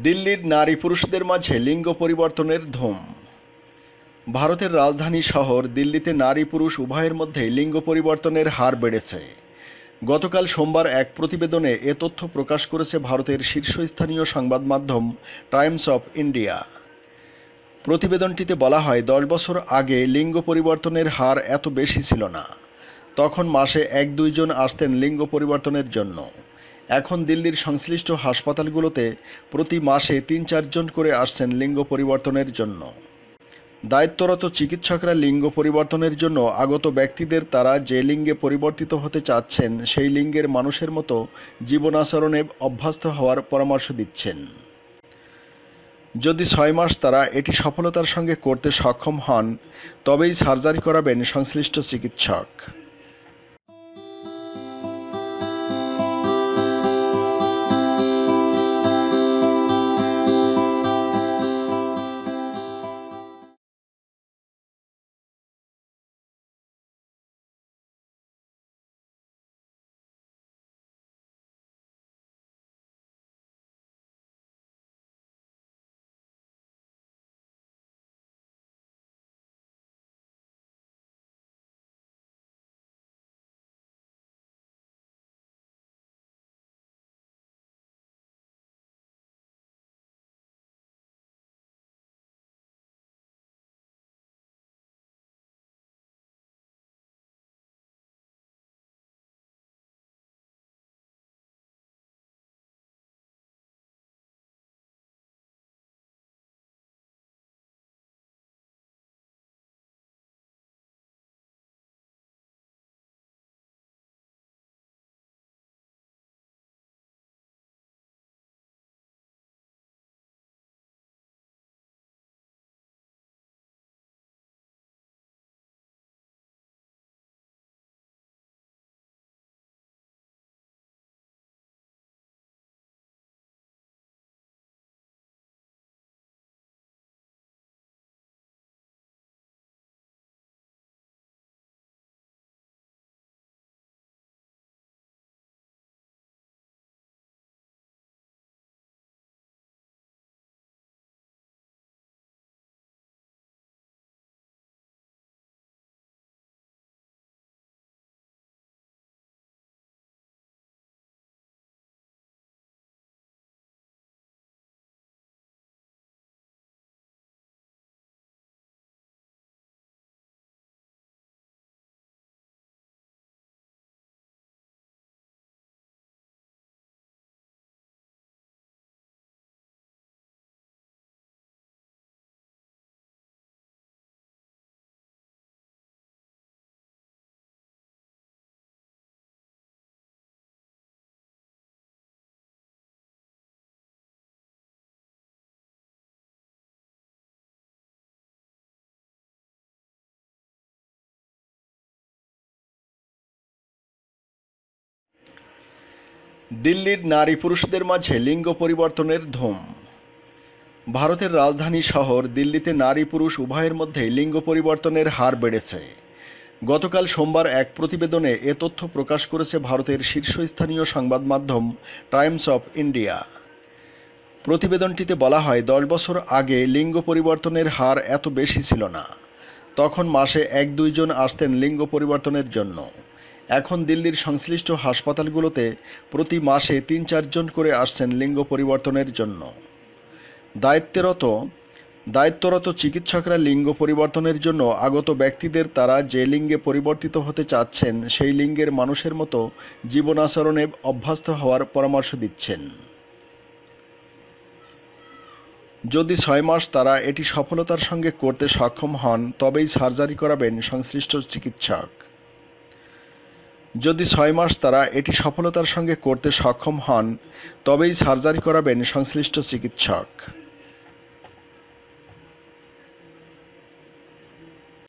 দিল্লির নারী পুরুষদের মাঝে লিঙ্গ পরিবর্তনের ধুম। ভারতের রাজধানী শহর দিল্লিতে নারী পুরুষ উভয়ের মধ্যেই লিঙ্গ পরিবর্তনের হার বেড়েছে। গতকাল সোমবার এক প্রতিবেদনে এ তথ্য প্রকাশ করেছে ভারতের শীর্ষস্থানীয় সংবাদ মাধ্যম টাইমস অফ ইন্ডিয়া। প্রতিবেদনটিতে বলা হয়, দশ বছর আগে লিঙ্গ পরিবর্তনের হার এত বেশি ছিল না। তখন মাসে এক দুইজন আসতেন লিঙ্গ পরিবর্তনের জন্য। এখন দিল্লির সংশ্লিষ্ট হাসপাতালগুলোতে প্রতি মাসে তিন চারজন করে আসছেন লিঙ্গ পরিবর্তনের জন্য। দায়িত্বরত চিকিৎসকরা লিঙ্গ পরিবর্তনের জন্য আগত ব্যক্তিদের তারা যে লিঙ্গে পরিবর্তিত হতে চাচ্ছেন, সেই লিঙ্গের মানুষের মতো জীবনাচরণে অভ্যস্ত হওয়ার পরামর্শ দিচ্ছেন। যদি ছয় মাস তারা এটি সফলতার সঙ্গে করতে সক্ষম হন, তবেই সার্জারি করাবেন সংশ্লিষ্ট চিকিৎসক। দিল্লির নারী পুরুষদের মাঝে লিঙ্গ পরিবর্তনের ধুম। ভারতের রাজধানী শহর দিল্লিতে নারী পুরুষ উভয়ের মধ্যেই লিঙ্গ পরিবর্তনের হার বেড়েছে। গতকাল সোমবার এক প্রতিবেদনে এ তথ্য প্রকাশ করেছে ভারতের শীর্ষস্থানীয় সংবাদ মাধ্যম টাইমস অফ ইন্ডিয়া। প্রতিবেদনটিতে বলা হয়, দশ বছর আগে লিঙ্গ পরিবর্তনের হার এত বেশি ছিল না। তখন মাসে এক দুইজন আসতেন লিঙ্গ পরিবর্তনের জন্য। এখন দিল্লির সংশ্লিষ্ট হাসপাতালগুলোতে প্রতি মাসে তিন চারজন করে আসছেন লিঙ্গ পরিবর্তনের জন্য। দায়িত্বরত দায়িত্বরত চিকিৎসকরা লিঙ্গ পরিবর্তনের জন্য আগত ব্যক্তিদের তারা যে লিঙ্গে পরিবর্তিত হতে চাচ্ছেন, সেই লিঙ্গের মানুষের মতো জীবনাচরণে অভ্যস্ত হওয়ার পরামর্শ দিচ্ছেন। যদি ছয় মাস তারা এটি সফলতার সঙ্গে করতে সক্ষম হন, তবেই সার্জারি করাবেন সংশ্লিষ্ট চিকিৎসক। যদি ছয় মাস তারা এটি সফলতার সঙ্গে করতে সক্ষম হন, তবেই সার্জারি করাবেন সংশ্লিষ্ট চিকিৎসক।